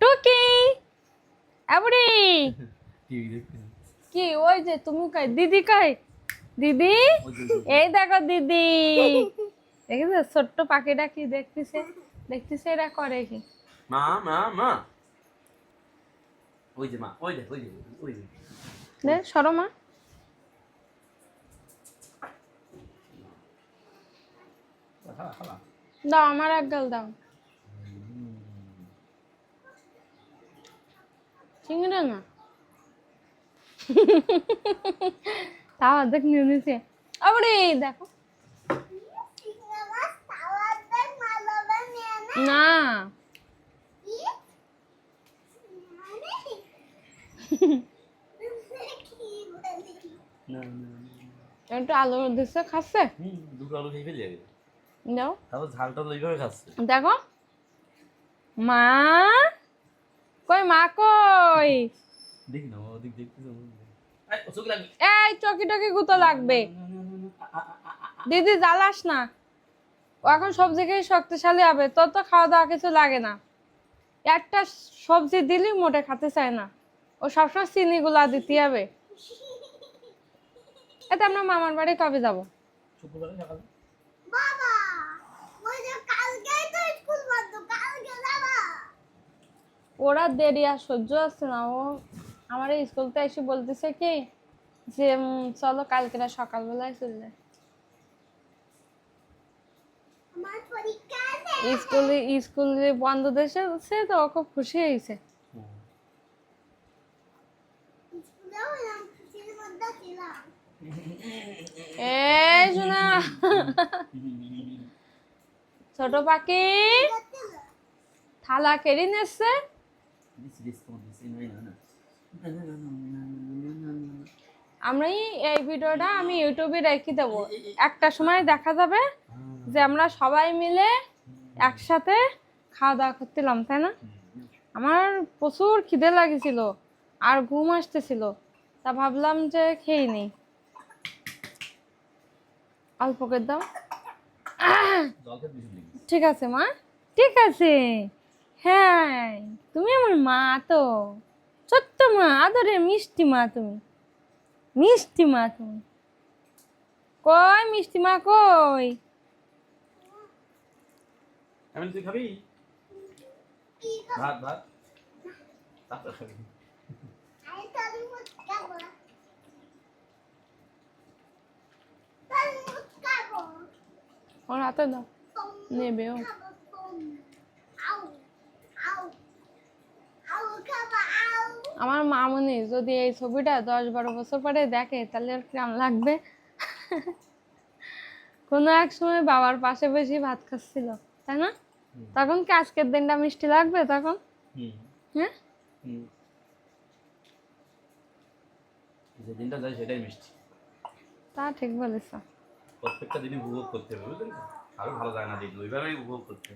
টুকি এবড়ি কি ওই যে তুমি কই দিদি কই দিদি? এই দেখো দিদি। দেখেছ? ছোট্ট পাখিটা কি দেখতেছে? দেখতেছে এরা করে কি? মা মা মা। ওই যে মা ওই যে ওই যে ওই যে। দে সরো মা। দাও আমার এক গাল দাও। চিংড়ি না তাও অর্ধেক নিয়ে নিছে আবড়ি দেখো না একটু আলু দিচ্ছে খাচ্ছে দুটো আলু খেয়ে ফেলে যাবে দাও। তারপর ঝালটা খাচ্ছে। দেখো। মা! কই মা কই? দেখি না ওদিক দেখতে চোখ লাগবে। এই চকি টকি গুতো লাগবে। দিদি জ্বালাস না। ও এখন সবজি খেয়ে শক্তিশালী হবে তোর তো খাওয়া দাওয়া কিছু লাগে না। একটা সবজি দিলি মোটে খেতে চায় না। ও সবসময় চিনি গুলা দিতে হবে। এতে আমরা মামার বাড়ি কবে যাব? শুক্রবারে সকালে বাবা ওই যে কালকেই তো স্কুল বন্ধ কালকে যাবা ওরা দেরি আর সহ্য আছে না। ও আমার স্কুলতে এসে বলতেছে কি যে চলো কালকে না সকালবেলায় চলে যায় আছে। স্কুলে স্কুলে বন্ধ দেশে সে তো ও খুব খুশি হয়েছে। এই শোনা। ছোট পাখি থালা কেড়ে নিচ্ছে আমরা এই ভিডিওটা আমি ইউটিউবে রেখে দেবো। একটা সময় দেখা যাবে যে আমরা সবাই মিলে একসাথে খাওয়া দাওয়া করছিলাম তাই না? আমার প্রচুর খিদে লাগেছিল আর ঘুম আসতেছিল তা ভাবলাম যে খেয়ে নেই। অল্প করে দাও। ঠিক আছে মা। ঠিক আছে। হ্যাঁ তুমি আমার মা তো। ছোট্ট মা আদরে মিষ্টি মা তুমি। মিষ্টি মা তুমি। কই মিষ্টি মা কই? আমি তুই খাবি? ভাত ভাত। তারপর খাবি। আমি তরমুজ খাব তরমুজ খাব ওর হাতে দাও। নেবে ও। আমার মামনি যদি এই ছবিটা দশ বারো বছর পরে দেখে তাহলে আর কেমন লাগবে? কোনো এক সময় বাবার পাশে বেশি ভাত খাচ্ছিল তাই না? তখন কি আজকের দিনটা মিষ্টি লাগবে তখন? হ্যাঁ? দিনটা যায় সেটাই মিষ্টি। তা ঠিক বলেছ। প্রত্যেকটা দিনই উপভোগ করতে হবে বুঝলেন আরও ভালো যায় না দিন ওইভাবেই উপভোগ করতে